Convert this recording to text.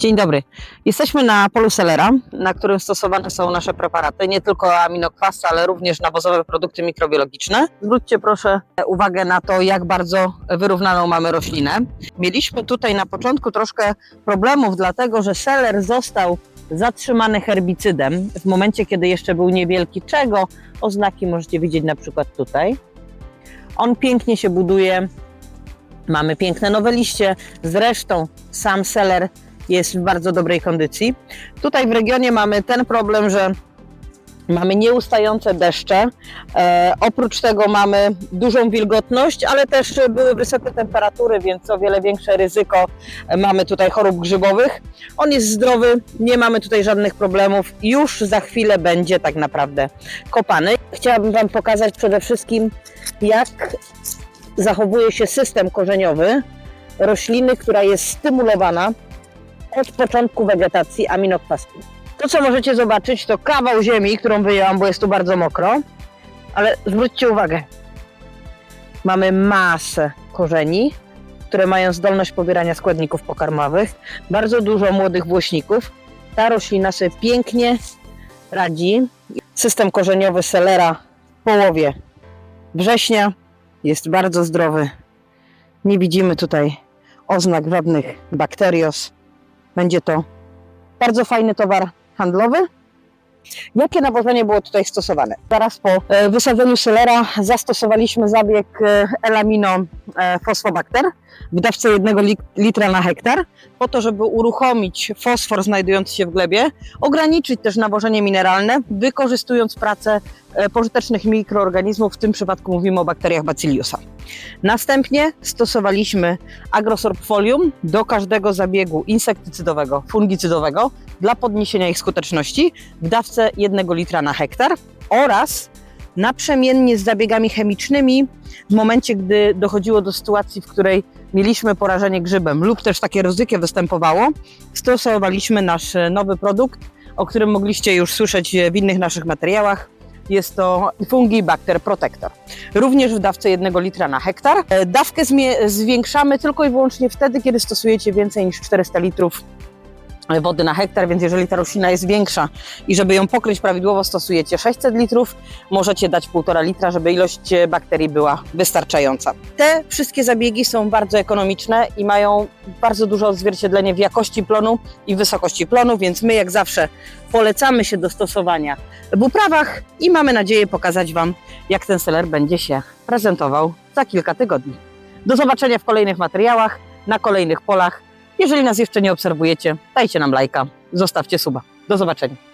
Dzień dobry. Jesteśmy na polu selera, na którym stosowane są nasze preparaty, nie tylko aminokwasy, ale również nawozowe produkty mikrobiologiczne. Zwróćcie proszę uwagę na to, jak bardzo wyrównaną mamy roślinę. Mieliśmy tutaj na początku troszkę problemów, dlatego że seler został zatrzymany herbicydem w momencie, kiedy jeszcze był niewielki. Czego oznaki możecie widzieć na przykład tutaj. On pięknie się buduje, mamy piękne nowe liście, zresztą sam seler jest w bardzo dobrej kondycji. Tutaj w regionie mamy ten problem, że mamy nieustające deszcze. E, oprócz tego mamy dużą wilgotność, ale też były wysokie temperatury, więc o wiele większe ryzyko mamy tutaj chorób grzybowych. On jest zdrowy, nie mamy tutaj żadnych problemów. Już za chwilę będzie tak naprawdę kopany. Chciałabym Wam pokazać przede wszystkim, jak zachowuje się system korzeniowy rośliny, która jest stymulowana od początku wegetacji aminokwasami. To, co możecie zobaczyć, to kawał ziemi, którą wyjęłam, bo jest tu bardzo mokro, ale zwróćcie uwagę, mamy masę korzeni, które mają zdolność pobierania składników pokarmowych, bardzo dużo młodych włośników. Ta roślina sobie pięknie radzi. System korzeniowy selera w połowie września jest bardzo zdrowy. Nie widzimy tutaj oznak żadnych bakterios. Będzie to bardzo fajny towar handlowy. Jakie nawożenie było tutaj stosowane? Zaraz po e, wysadzeniu selera zastosowaliśmy zabieg e, elamino e, fosfobakter w dawce 1 lit- litra na hektar, po to, żeby uruchomić fosfor znajdujący się w glebie, ograniczyć też nawożenie mineralne, wykorzystując pracę pożytecznych mikroorganizmów, w tym przypadku mówimy o bakteriach Bacilliusa. Następnie stosowaliśmy Agrosorb Folium do każdego zabiegu insektycydowego, fungicydowego dla podniesienia ich skuteczności w dawce 1 litra na hektar oraz naprzemiennie z zabiegami chemicznymi w momencie, gdy dochodziło do sytuacji, w której mieliśmy porażenie grzybem lub też takie ryzyko występowało, stosowaliśmy nasz e, nowy produkt, o którym mogliście już słyszeć w innych naszych materiałach. Jest to Fungi Bacter Protector. Również w dawce 1 litra na hektar. E, Dawkę zwiększamy tylko i wyłącznie wtedy, kiedy stosujecie więcej niż 400 litrów wody na hektar, więc jeżeli ta roślina jest większa i żeby ją pokryć prawidłowo stosujecie 600 litrów, możecie dać 1,5 litra, żeby ilość e, bakterii była wystarczająca. Te wszystkie zabiegi są bardzo ekonomiczne i mają bardzo duże odzwierciedlenie w jakości plonu i wysokości plonu, więc my jak zawsze polecamy się do stosowania w uprawach i mamy nadzieję pokazać Wam, jak ten seler będzie się prezentował za kilka tygodni. Do zobaczenia w kolejnych materiałach, na kolejnych polach. Jeżeli nas jeszcze nie obserwujecie, dajcie nam lajka, zostawcie suba. Do zobaczenia.